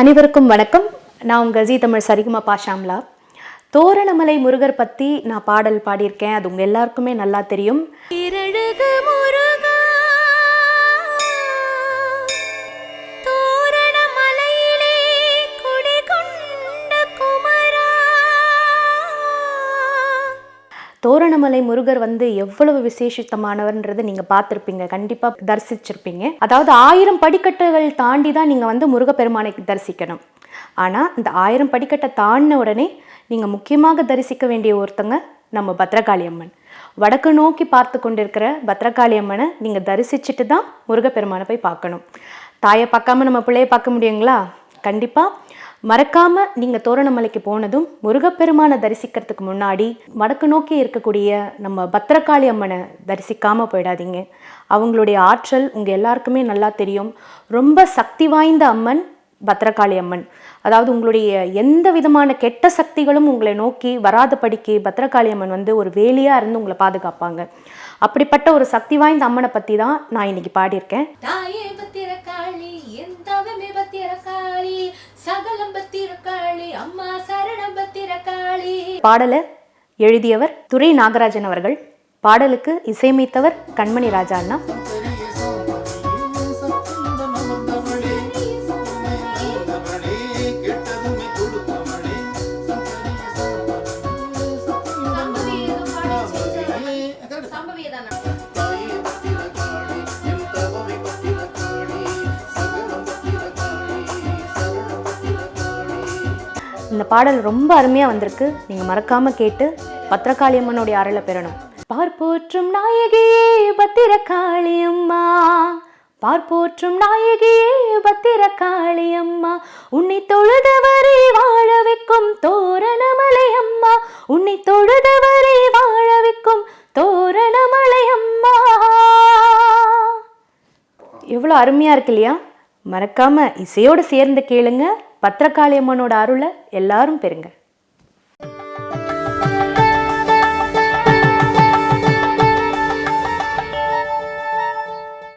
அனைவருக்கும் வணக்கம். நான் உங்கள் ஜி தமிழ் சரிகுமா பாஷாம்லா தோரணமலை முருகர் பற்றி நான் பாடல் பாடியிருக்கேன். அது உங்கள் எல்லாருக்குமே நல்லா தெரியும். தோரணமலை முருகர் வந்து எவ்வளவு விசேஷித்தமானவர்ன்றது நீங்கள் பார்த்துருப்பீங்க. கண்டிப்பாக தரிசிச்சிருப்பீங்க. அதாவது ஆயிரம் படிக்கட்டுகள் தாண்டி தான் நீங்கள் வந்து முருகப்பெருமானை தரிசிக்கணும். ஆனால் இந்த ஆயிரம் படிக்கட்டை தாண்டின உடனே நீங்கள் முக்கியமாக தரிசிக்க வேண்டிய ஒருத்தங்க நம்ம பத்ரகாளி அம்மன் வடக்கு நோக்கி பார்த்து கொண்டிருக்கிற பத்ரகாளி அம்மனை நீங்கள் தரிசிச்சுட்டு தான் முருகப்பெருமானை போய் பார்க்கணும். தாயை பார்க்காம நம்ம பிள்ளைய பார்க்க முடியுங்களா? கண்டிப்பாக மறக்காமல் நீங்கள் தோரணமலைக்கு போனதும் முருகப்பெருமானை தரிசிக்கிறதுக்கு முன்னாடி வடக்கு நோக்கி இருக்கக்கூடிய நம்ம பத்திரகாளி அம்மனை தரிசிக்காமல் போயிடாதீங்க. அவங்களுடைய ஆற்றல் உங்கள் எல்லாருக்குமே நல்லா தெரியும். ரொம்ப சக்தி வாய்ந்த அம்மன் பத்திரகாளி அம்மன். அதாவது உங்களுடைய எந்த விதமான கெட்ட சக்திகளும் உங்களை நோக்கி வராதபடிக்கு பத்திரகாளி அம்மன் வந்து ஒரு வேலியாக இருந்து உங்களை பாதுகாப்பாங்க. அப்படிப்பட்ட ஒரு சக்தி வாய்ந்த அம்மனை பற்றி தான் நான் இன்னைக்கு பாடியிருக்கேன். சகலம் பத்திரக்காளி அம்மா சரணம் பத்திரக்காளி. பாடலை எழுதியவர் துரை நாகராஜன் அவர்கள். பாடலுக்கு இசையமைத்தவர் கண்மணி ராஜா அண்ணா. இந்த பாடல் ரொம்ப அருமையாக வந்திருக்கு. நீங்கள் மறக்காமல் கேட்டு பத்திரகாளி அம்மனுடைய அருளை பெறணும். பார்ப்போற்றும் நாயகியே பத்திரகாளியம்மா பார்ப்போற்றும் நாயகியே பத்திரகாளி அம்மா. உன்னை தொழுதவரை வாழ வைக்கும் தோரணமலையம்மா உன்னை தொழுதவரை வாழ வைக்கும் தோரணமலையம்மா எவ்வளோ அருமையாக இருக்கு இல்லையா? மறக்காமல் இசையோடு சேர்ந்து கேளுங்க. பத்திரகாளியம்மனோட அருளை எல்லாரும் பெறுங்க.